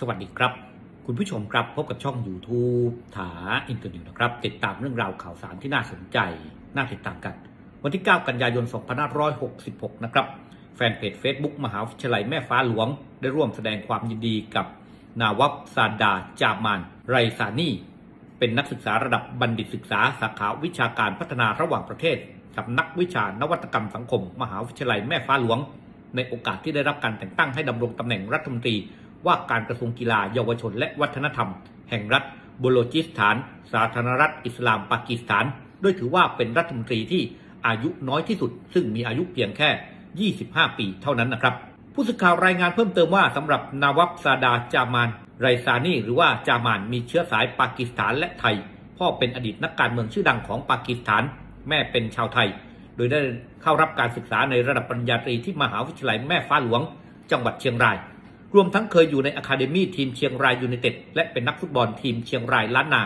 สวัสดีครับ คุณผู้ชมครับพบกับช่อง YouTube ถาอินเตอร์นิวนะครับ ติดตามเรื่องราวข่าวสารที่น่าสนใจ น่าติดตามกัน วันที่ 9 กันยายน 2566 นะครับ แฟนเพจ Facebook มหาวิทยาลัยแม่ฟ้าหลวง ได้ร่วมแสดงความยินดีกับ นาวับซาดาจามานไรซานีเป็นนักศึกษาระดับบัณฑิตศึกษาสาขาวิชาการพัฒนาระหว่างประเทศกับนักวิชานวัตกรรมสังคม มหาวิทยาลัยแม่ฟ้าหลวง ในโอกาสที่ได้รับการแต่งตั้งให้ดำรงตำแหน่งรัฐมนตรี ว่าการกระทรวงกีฬาเยาวชน และวัฒนธรรม แห่งรัฐบุโลจิสถาน สาธารณรัฐอิสลามปากีสถานโดยถือว่าเป็นรัฐมนตรีที่อายุน้อยที่สุด ซึ่งมีอายุเพียงแค่ 25 ปีเท่านั้นนะครับ ผู้สื่อข่าวรายงานเพิ่มเติมว่าสำหรับนาวับซาดาจามานไรซานีหรือว่าจามานมีเชื้อสายปากีสถานและไทย พ่อเป็นอดีตนักการเมืองชื่อดังของปากีสถาน แม่เป็นชาวไทย โดยได้เข้ารับการศึกษาในระดับปริญญาตรีที่มหาวิทยาลัยแม่ฟ้าหลวง จังหวัดเชียงราย รวมทั้งเคยอยู่ในอะคาเดมี่ทีมเชียงรายยูไนเต็ดและเป็นนักฟุตบอลทีมเชียงรายล้านนา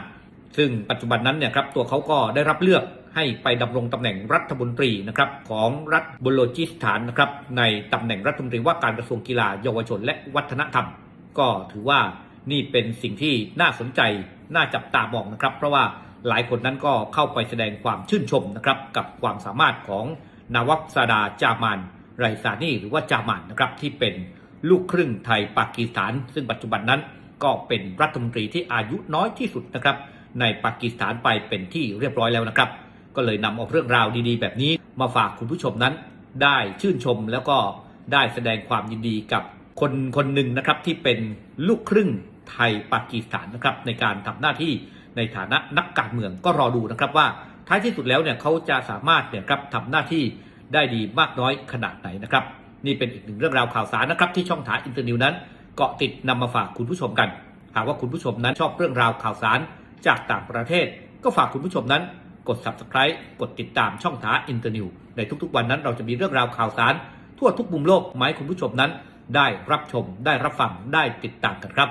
ซึ่งปัจจุบันนั้นเนี่ยครับตัวเขาก็ได้รับเลือกให้ไปดำรงตำแหน่งรัฐมนตรีนะครับของรัฐบุโลจิสถานนะครับในตำแหน่งรัฐมนตรีว่าการกระทรวงกีฬาเยาวชน และวัฒนธรรม ก็ถือว่านี่เป็นสิ่งที่น่าสนใจน่าจับตามองนะครับ เพราะว่าหลายคนนั้นก็เข้าไปแสดงความชื่นชมนะครับกับความสามารถของนาวับซาดาจามานไรซานีหรือว่าจามานนะครับที่เป็น ลูกครึ่งไทยปากีสถาน ซึ่งปัจจุบันนั้นก็เป็นรัฐมนตรีที่อายุน้อยที่สุดนะครับ ในปากีสถานไปเป็นที่เรียบร้อยแล้วนะครับ ก็เลยนำเอาเรื่องราวดีๆ แบบนี้มาฝากคุณผู้ชมนั้น ได้ชื่นชมแล้วก็ได้แสดงความยินดีกับคนคนหนึ่งนะครับที่เป็นลูกครึ่งไทยปากีสถานนะครับในการทำหน้าที่ในฐานะนักการเมืองก็รอดูนะครับว่าท้ายที่สุดแล้วเนี่ยเขาจะสามารถเนี่ยครับทำหน้าที่ได้ดีมากน้อยขนาดไหนนะครับ นี่เป็นอีกหนึ่งเรื่องราวข่าวสารนะครับที่ช่องถาอินเตอร์นิวนั้น เกาะติดนำมาฝากคุณผู้ชมกัน หากว่าคุณผู้ชมนั้นชอบเรื่องราวข่าวสารจากต่างประเทศ ก็ฝากคุณผู้ชมนั้น กด subscribe กดติดตามช่องถาอินเตอร์นิวในทุกๆ วันนั้นเราจะมีเรื่องราวข่าวสาร ทั่วทุกมุมโลกมาให้คุณผู้ชมนั้น ได้รับชม ได้รับฟังได้ติดตามกันครับ